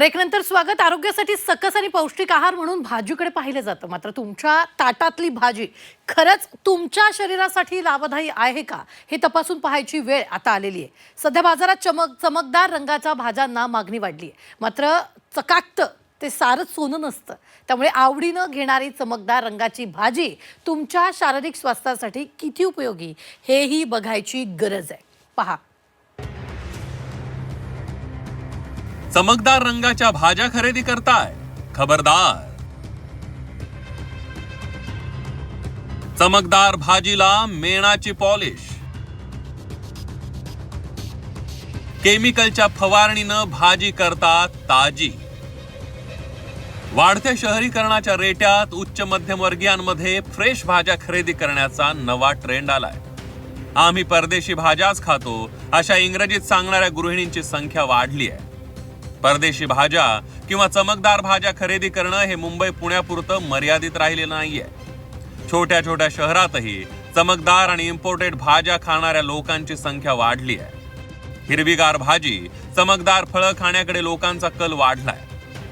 ब्रेकनंतर स्वागत. आरोग्यासाठी सकस आणि पौष्टिक आहार म्हणून भाजीकडे पाहिलं जातं. मात्र तुमच्या ताटातली भाजी खरंच तुमच्या शरीरासाठी लाभदायी आहे का? हे तपासून पाहायची वेळ आता आलेली आहे. सध्या बाजारात चमक चमकदार रंगाच्या भाज्यांना मागणी वाढली आहे. मात्र चकाकतं ते सारंच सोनं नसतं. त्यामुळे आवडीनं घेणारी चमकदार रंगाची भाजी तुमच्या शारीरिक स्वास्थ्यासाठी किती उपयोगी? हेही बघायची गरज आहे. पहा. चमकदार रंगाच्या भाज्या खरेदी करताय. खबरदार. चमकदार भाजीला मेणाची पॉलिश. केमिकलच्या फवारणीनं भाजी करतात ताजी. वाढत्या शहरीकरणाच्या रेट्यात उच्च मध्यमवर्गीयांमध्ये फ्रेश भाज्या खरेदी करण्याचा नवा ट्रेंड आलाय. आम्ही परदेशी भाज्याच खातो अशा इंग्रजीत सांगणाऱ्या गृहिणींची संख्या वाढली आहे परदेशी भाज्या किंवा चमकदार भाज्या खरेदी करणं हे मुंबई पुण्यापुरतं मर्यादित राहिले नाहीये. छोट्या छोट्या शहरातही चमकदार आणि इम्पोर्टेड भाज्या खाणाऱ्या लोकांची संख्या वाढली आहे. हिरवीगार भाजी चमकदार फळं खाण्याकडे लोकांचा कल वाढलाय.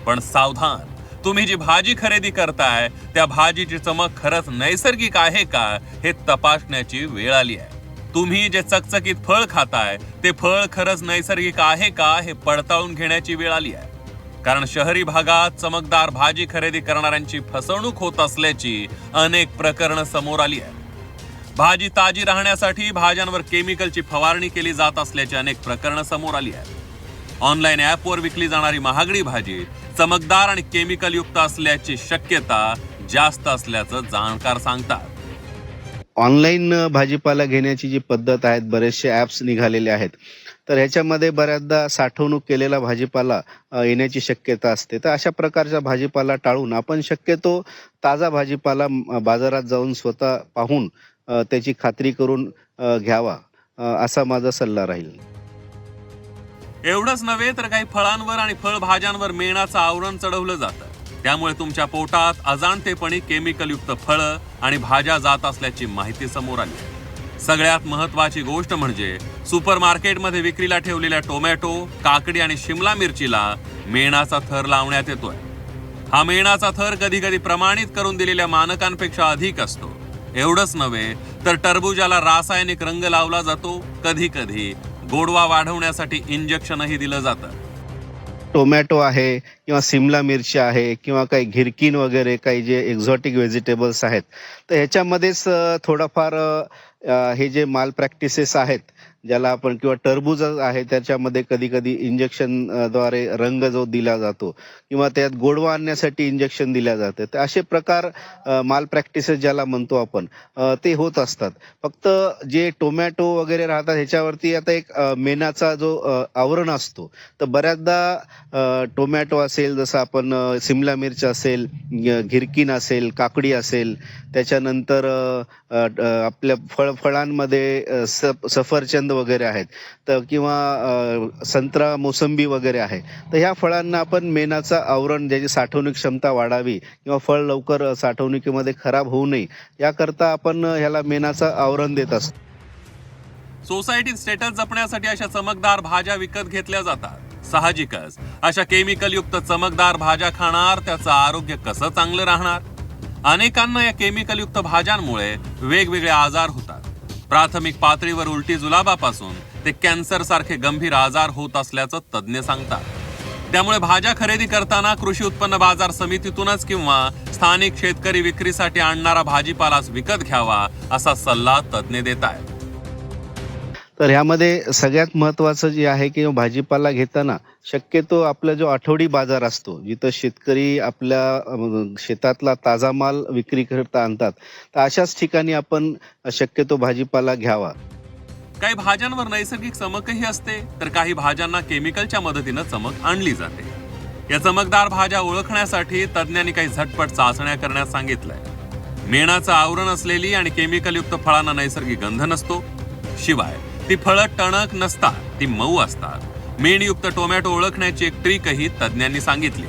पण सावधान तुम्ही जी भाजी खरेदी करताय त्या भाजीची चमक खरंच नैसर्गिक आहे का हे तपासण्याची वेळ आली आहे. तुम्ही जे चकचकीत फळ खाताय ते फळ खरंच नैसर्गिक आहे का हे पडताळून घेण्याची वेळ आली आहे. कारण शहरी भागात चमकदार भाजी खरेदी करणाऱ्यांची फसवणूक होत असल्याची अनेक प्रकरणं समोर आली आहेत. भाजी ताजी राहण्यासाठी भाज्यांवर केमिकलची फवारणी केली जात असल्याची अनेक प्रकरणं समोर आली आहेत. ऑनलाईन ॲपवर विकली जाणारी महागडी भाजी चमकदार आणि केमिकलयुक्त असल्याची शक्यता जास्त असल्याचं जाणकार सांगतात. ऑनलाईन भाजीपाला घेण्याची जी पद्धत आहेत बरेचसे ॲप्स निघालेले आहेत. तर ह्याच्यामध्ये बऱ्याचदा साठवणूक केलेला भाजीपाला येण्याची शक्यता असते. तर अशा प्रकारचा भाजीपाला टाळून आपण शक्यतो ताजा भाजीपाला बाजारात जाऊन स्वतः पाहून त्याची खात्री करून घ्यावा असा माझा सल्ला राहील. एवढंच नव्हे तर काही फळांवर आणि फळभाज्यांवर मेणाचं आवरण चढवलं जातं. त्यामुळे तुमच्या पोटात अजाणतेपणी केमिकलयुक्त फळं आणि भाज्या जात असल्याची माहिती समोर आली. सगळ्यात महत्वाची गोष्ट म्हणजे सुपर मार्केटमध्ये विक्रीला ठेवलेल्या टोमॅटो काकडी आणि शिमला मिरचीला मेणाचा थर लावण्यात येतोय. हा मेणाचा थर कधी कधी प्रमाणित करून दिलेल्या मानकांपेक्षा अधिक असतो. एवढंच नव्हे तर टरबूजाला रासायनिक रंग लावला जातो. कधी कधी गोडवा वाढवण्यासाठी इंजेक्शनही दिलं जातं. टोमॅटो आहे किंवा सिमला मिरची आहे किंवा काही घिरकीन वगैरे काही जे एक्झॉटिक व्हेजिटेबल्स आहेत. तर ह्याच्यामध्येच थोडंफार हे जे माल प्रॅक्टिसेस आहेत ज्याला आपण किंवा टरबूज आहे त्याच्यामध्ये कधी कधी इंजेक्शनद्वारे रंग जो दिला जातो किंवा त्यात गोडवा आणण्यासाठी इंजेक्शन दिल्या जाते तर असे प्रकार माल प्रॅक्टिसेस ज्याला म्हणतो आपण ते होत असतात. फक्त जे टोमॅटो वगैरे राहतात ह्याच्यावरती आता एक मेणाचा जो आवरण असतो तर बऱ्याचदा टोमॅटो असेल जसं आपण सिमला मिरची असेल घिरकीन असेल काकडी असेल त्याच्यानंतर आपल्या फळ फळांमध्ये सफ- सफरचंद वगैरे आहेत. तर किंवा संत्रा मोसंबी वगैरे आहे. तर ह्या फळांना आपण मेणाचं आवरण ज्याची साठवणूक क्षमता वाढावी किंवा फळ लवकर साठवणुकीमध्ये खराब होऊ नये याकरता आपण ह्याला मेणाचं आवरण देत असतो. सोसायटीत स्टेटस जपण्यासाठी अशा चमकदार भाज्या विकत घेतल्या जातात. साहजिकच. अशा केमिकल युक्त चमकदार भाज्या खाणार त्याचं आरोग्य कसं चांगलं राहणार? अनेकांना या केमिकल युक्त भाज्यांमुळे वेगवेगळे आजार होतात. प्राथमिक पातळीवर उलटी जुलाबापासून ते कॅन्सर सारखे गंभीर आजार होत असल्याचं तज्ज्ञ सांगतात. त्यामुळे भाज्या खरेदी करताना कृषी उत्पन्न बाजार समितीतूनच किंवा स्थानिक शेतकरी विक्रीसाठी आणणारा भाजीपालाच विकत घ्यावा असा सल्ला तज्ज्ञ देत आहेत तर ह्यामध्ये सगळ्यात महत्वाचं जे आहे की भाजीपाला घेताना शक्यतो आपला जो आठवडी बाजार असतो जिथं शेतकरी आपल्या शेतातला ताजा माल विक्री करता आणतात तर अशाच ठिकाणी आपण शक्यतो भाजीपाला घ्यावा. काही भाज्यांवर नैसर्गिक चमकही असते तर काही भाज्यांना केमिकलच्या मदतीनं चमक आणली जाते. या चमकदार भाज्या ओळखण्यासाठी तज्ज्ञांनी काही झटपट चाचण्या करण्यास सांगितलंय. मेणाचं आवरण असलेली आणि केमिकलयुक्त फळांना नैसर्गिक गंध नसतो. शिवाय ती फळं टणक नसतात ती मऊ असतात. मेणयुक्त टोमॅटो ओळखण्याची एक ट्रिकही तज्ज्ञांनी सांगितली.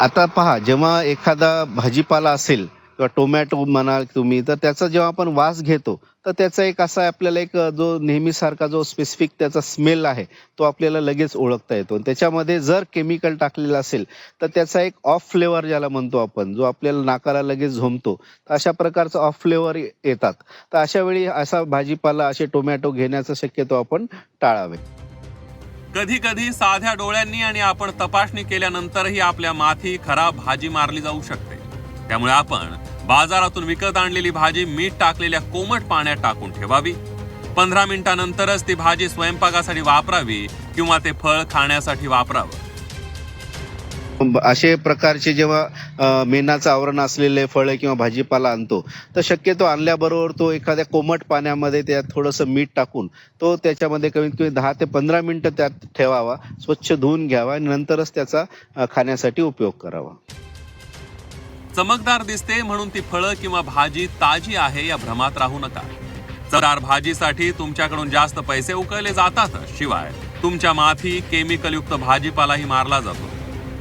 आता पहा जेव्हा एखादा भाजीपाला असेल किंवा टोमॅटो म्हणाल तुम्ही तर त्याचा जेव्हा आपण वास घेतो तर त्याचा एक असा आपल्याला एक जो नेहमीसारखा जो स्पेसिफिक त्याचा स्मेल आहे तो आपल्याला लगेच ओळखता येतो. आणि त्याच्यामध्ये जर केमिकल टाकलेला असेल तर त्याचा एक ऑफ फ्लेवर ज्याला म्हणतो आपण जो आपल्याला नाकाला लगेच झोमतो तर अशा प्रकारचा ऑफ फ्लेवर येतात. तर अशा वेळी असा भाजीपाला असे टोमॅटो घेण्याचा शक्यतो आपण टाळावे. कधी कधी साध्या डोळ्यांनी आणि आपण तपासणी केल्यानंतरही आपल्या माथी खराब भाजी मारली जाऊ शकते. त्यामुळे आपण बाजारातून विकत आणलेली भाजी मीठ टाकलेल्या कोमट पाण्यात टाकून ठेवावी. पंधरा मिनिटानंतरच ती भाजी स्वयंपाकासाठी वापरावी किंवा ते फळ खाण्यासाठी वापरावं. असे प्रकारचे जेव्हा मेणाचं आवरण असलेले फळे किंवा भाजीपाला आणतो तर शक्यतो आणल्याबरोबर तो एखाद्या कोमट पाण्यामध्ये त्यात थोडंसं मीठ टाकून तो त्याच्यामध्ये कमीत कमी दहा ते पंधरा मिनटं त्यात ठेवावा स्वच्छ धुवून घ्यावा आणि नंतरच त्याचा खाण्यासाठी उपयोग करावा. चमकदार दिसते म्हणून ती फळं किंवा भाजी ताजी आहे या भ्रमात राहू नका. चवदार भाजीसाठी तुमच्याकडून जास्त पैसे उकळले जातात शिवाय तुमच्या माथी केमिकलयुक्त भाजीपालाही मारला जातो.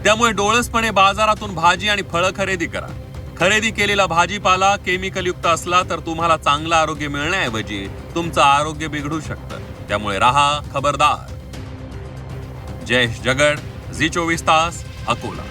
त्यामुळे डोळसपणे बाजारातून भाजी आणि फळं खरेदी करा. खरेदी केलेला भाजीपाला केमिकलयुक्त असला तर तुम्हाला चांगलं आरोग्य मिळण्याऐवजी तुमचं आरोग्य बिघडू शकतं. त्यामुळे राहा खबरदार. जयेश जगड झी चोवीस तास अकोला.